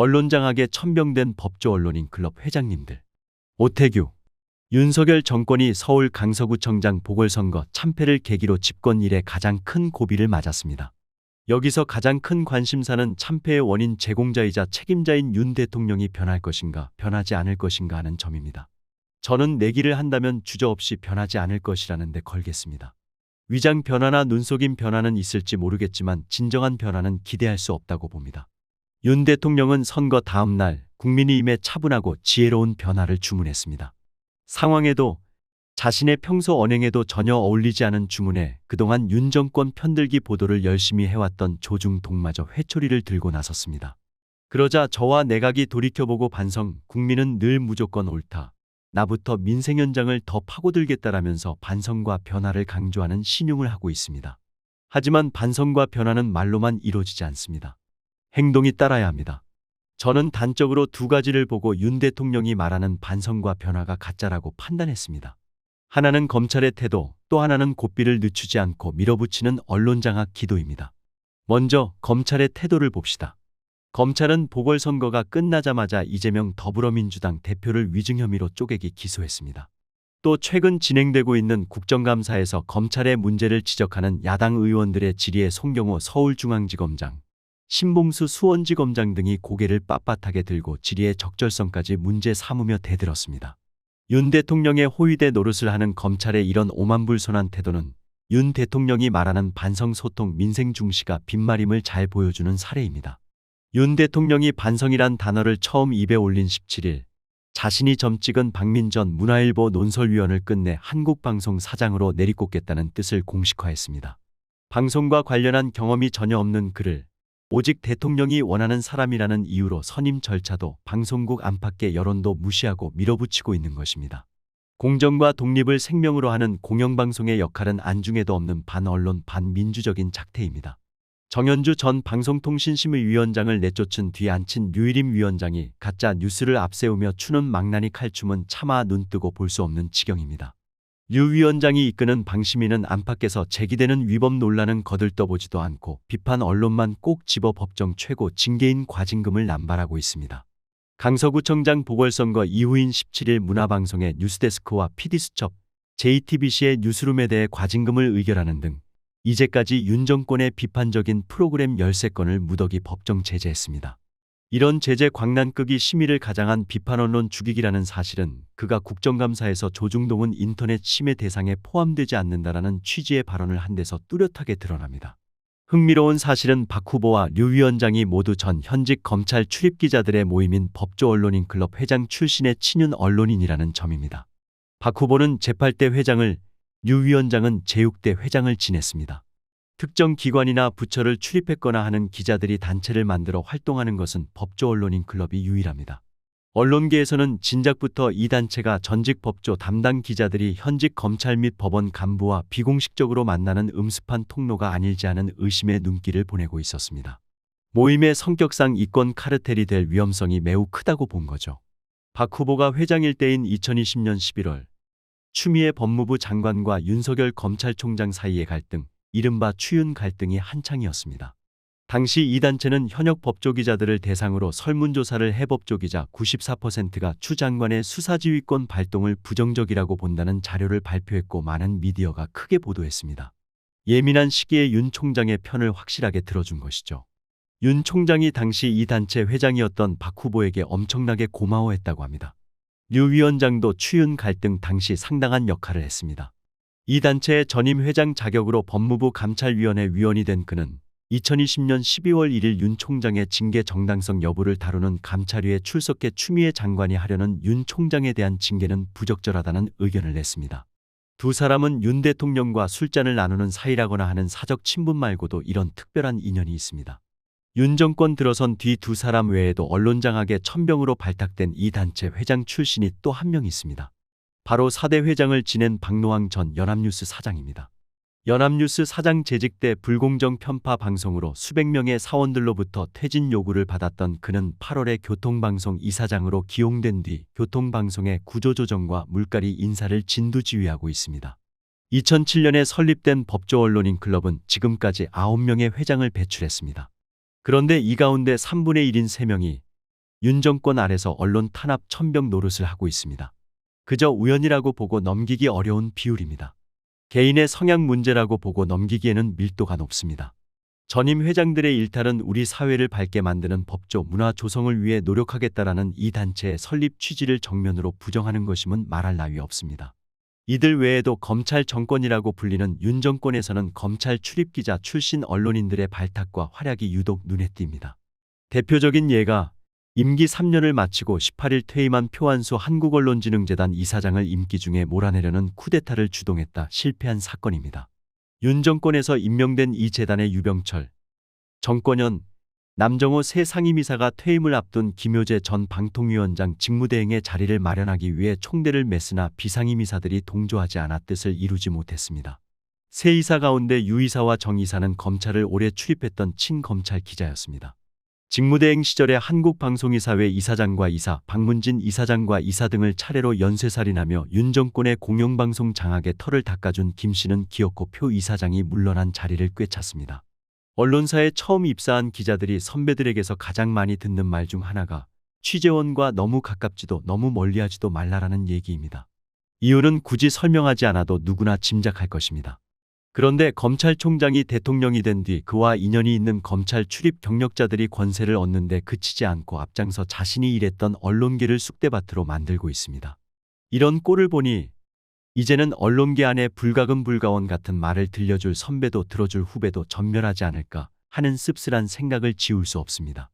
언론장악에 천병된 법조 언론인 클럽 회장님들. 오태규, 윤석열 정권이 서울 강서구청장 보궐선거 참패를 계기로 집권 이래 가장 큰 고비를 맞았습니다. 여기서 가장 큰 관심사는 참패의 원인 제공자이자 책임자인 윤 대통령이 변할 것인가, 변하지 않을 것인가 하는 점입니다. 저는 내기를 한다면 주저없이 변하지 않을 것이라는 데 걸겠습니다. 위장 변화나 눈속임 변화는 있을지 모르겠지만 진정한 변화는 기대할 수 없다고 봅니다. 윤 대통령은 선거 다음 날 국민이 임해 차분하고 지혜로운 변화를 주문했습니다. 상황에도 자신의 평소 언행에도 전혀 어울리지 않은 주문에 그동안 윤 정권 편들기 보도를 열심히 해왔던 조중 동마저 회초리를 들고 나섰습니다. 그러자 저와 내각이 돌이켜보고 반성, 국민은 늘 무조건 옳다. 나부터 민생 현장을 더 파고들겠다라면서 반성과 변화를 강조하는 신용을 하고 있습니다. 하지만 반성과 변화는 말로만 이루어지지 않습니다. 행동이 따라야 합니다. 저는 단적으로 두 가지를 보고 윤 대통령이 말하는 반성과 변화가 가짜라고 판단했습니다. 하나는 검찰의 태도, 또 하나는 고삐를 늦추지 않고 밀어붙이는 언론장악 기도입니다. 먼저 검찰의 태도를 봅시다. 검찰은 보궐선거가 끝나자마자 이재명 더불어민주당 대표를 위증 혐의로 쪼개기 기소했습니다. 또 최근 진행되고 있는 국정감사에서 검찰의 문제를 지적하는 야당 의원들의 질의에 송경호 서울중앙지검장, 신봉수 수원지검장 등이 고개를 빳빳하게 들고 질의의 적절성까지 문제 삼으며 대들었습니다. 윤 대통령의 호위대 노릇을 하는 검찰의 이런 오만불손한 태도는 윤 대통령이 말하는 반성소통 민생 중시가 빈말임을 잘 보여주는 사례입니다. 윤 대통령이 반성이란 단어를 처음 입에 올린 17일 자신이 점 찍은 박민전 문화일보 논설위원을 끝내 한국방송 사장으로 내리꽂겠다는 뜻을 공식화했습니다. 방송과 관련한 경험이 전혀 없는 그를 오직 대통령이 원하는 사람이라는 이유로 선임 절차도 방송국 안팎의 여론도 무시하고 밀어붙이고 있는 것입니다. 공정과 독립을 생명으로 하는 공영방송의 역할은 안중에도 없는 반언론 반민주적인 작태입니다. 정현주 전 방송통신심의위원장을 내쫓은 뒤 앉힌 류일임 위원장이 가짜 뉴스를 앞세우며 추는 망나니 칼춤은 차마 눈뜨고 볼 수 없는 지경입니다. 류 위원장이 이끄는 방심위는 안팎에서 제기되는 위법 논란은 거들떠보지도 않고 비판 언론만 꼭 집어 법정 최고 징계인 과징금을 남발하고 있습니다. 강서구청장 보궐선거 이후인 17일 문화방송의 뉴스데스크와 PD수첩, JTBC의 뉴스룸에 대해 과징금을 의결하는 등 이제까지 윤 정권의 비판적인 프로그램 13건을 무더기 법정 제재했습니다. 이런 제재 광란극이 심의를 가장한 비판 언론 죽이기라는 사실은 그가 국정감사에서 조중동은 인터넷 침해 대상에 포함되지 않는다라는 취지의 발언을 한 데서 뚜렷하게 드러납니다. 흥미로운 사실은 박 후보와 류 위원장이 모두 전 현직 검찰 출입 기자들의 모임인 법조 언론인 클럽 회장 출신의 친윤 언론인이라는 점입니다. 박 후보는 제8대 회장을, 류 위원장은 제6대 회장을 지냈습니다. 특정 기관이나 부처를 출입했거나 하는 기자들이 단체를 만들어 활동하는 것은 법조 언론인 클럽이 유일합니다. 언론계에서는 진작부터 이 단체가 전직 법조 담당 기자들이 현직 검찰 및 법원 간부와 비공식적으로 만나는 음습한 통로가 아닐지 하는 의심의 눈길을 보내고 있었습니다. 모임의 성격상 이권 카르텔이 될 위험성이 매우 크다고 본 거죠. 박 후보가 회장일 때인 2020년 11월 추미애 법무부 장관과 윤석열 검찰총장 사이의 갈등, 이른바 추윤 갈등이 한창이었습니다. 당시 이 단체는 현역 법조기자들을 대상으로 설문조사를 해 법조기자 94%가 추 장관의 수사지휘권 발동을 부정적이라고 본다는 자료를 발표했고 많은 미디어가 크게 보도했습니다. 예민한 시기에 윤 총장의 편을 확실하게 들어준 것이죠. 윤 총장이 당시 이 단체 회장이었던 박 후보에게 엄청나게 고마워했다고 합니다. 류 위원장도 추윤 갈등 당시 상당한 역할을 했습니다. 이 단체의 전임 회장 자격으로 법무부 감찰위원회 위원이 된 그는 2020년 12월 1일 윤 총장의 징계 정당성 여부를 다루는 감찰위에 출석해 추미애 장관이 하려는 윤 총장에 대한 징계는 부적절하다는 의견을 냈습니다. 두 사람은 윤 대통령과 술잔을 나누는 사이라거나 하는 사적 친분 말고도 이런 특별한 인연이 있습니다. 윤 정권 들어선 뒤 두 사람 외에도 언론장악의 천병으로 발탁된 이 단체 회장 출신이 또 한 명 있습니다. 바로 사대 회장을 지낸 박노왕 전 연합뉴스 사장입니다. 연합뉴스 사장 재직 때 불공정 편파 방송으로 수백 명의 사원들로부터 퇴진 요구를 받았던 그는 8월에 교통방송 이사장으로 기용된 뒤 교통방송의 구조조정과 물갈이 인사를 진두지휘하고 있습니다. 2007년에 설립된 법조 언론인 클럽은 지금까지 9명의 회장을 배출했습니다. 그런데 이 가운데 3분의 1인 3명이 윤 정권 아래서 언론 탄압 천병 노릇을 하고 있습니다. 그저 우연이라고 보고 넘기기 어려운 비율입니다. 개인의 성향 문제라고 보고 넘기기에는 밀도가 높습니다. 전임 회장들의 일탈은 우리 사회를 밝게 만드는 법조 문화 조성을 위해 노력하겠다라는 이 단체의 설립 취지를 정면으로 부정하는 것임은 말할 나위 없습니다. 이들 외에도 검찰 정권이라고 불리는 윤 정권에서는 검찰 출입기자 출신 언론인들의 발탁과 활약이 유독 눈에 띕니다. 대표적인 예가 임기 3년을 마치고 18일 퇴임한 표한수 한국언론진흥재단 이사장을 임기 중에 몰아내려는 쿠데타를 주동했다 실패한 사건입니다. 윤 정권에서 임명된 이 재단의 유병철, 정권현, 남정호 새 상임이사가 퇴임을 앞둔 김효재 전 방통위원장 직무대행의 자리를 마련하기 위해 총대를 맺으나 비상임이사들이 동조하지 않아 뜻을 이루지 못했습니다. 새 이사 가운데 유 이사와 정 이사는 검찰을 오래 출입했던 친검찰 기자였습니다. 직무대행 시절에 한국방송이사회 이사장과 이사, 박문진 이사장과 이사 등을 차례로 연쇄살인하며 윤 정권의 공영방송 장악에 털을 닦아준 김 씨는 기어코 표 이사장이 물러난 자리를 꿰찼습니다. 언론사에 처음 입사한 기자들이 선배들에게서 가장 많이 듣는 말 중 하나가 취재원과 너무 가깝지도 너무 멀리하지도 말라라는 얘기입니다. 이유는 굳이 설명하지 않아도 누구나 짐작할 것입니다. 그런데 검찰총장이 대통령이 된 뒤 그와 인연이 있는 검찰 출입 경력자들이 권세를 얻는데 그치지 않고 앞장서 자신이 일했던 언론계를 쑥대밭으로 만들고 있습니다. 이런 꼴을 보니 이제는 언론계 안에 불가금 불가원 같은 말을 들려줄 선배도 들어줄 후배도 전멸하지 않을까 하는 씁쓸한 생각을 지울 수 없습니다.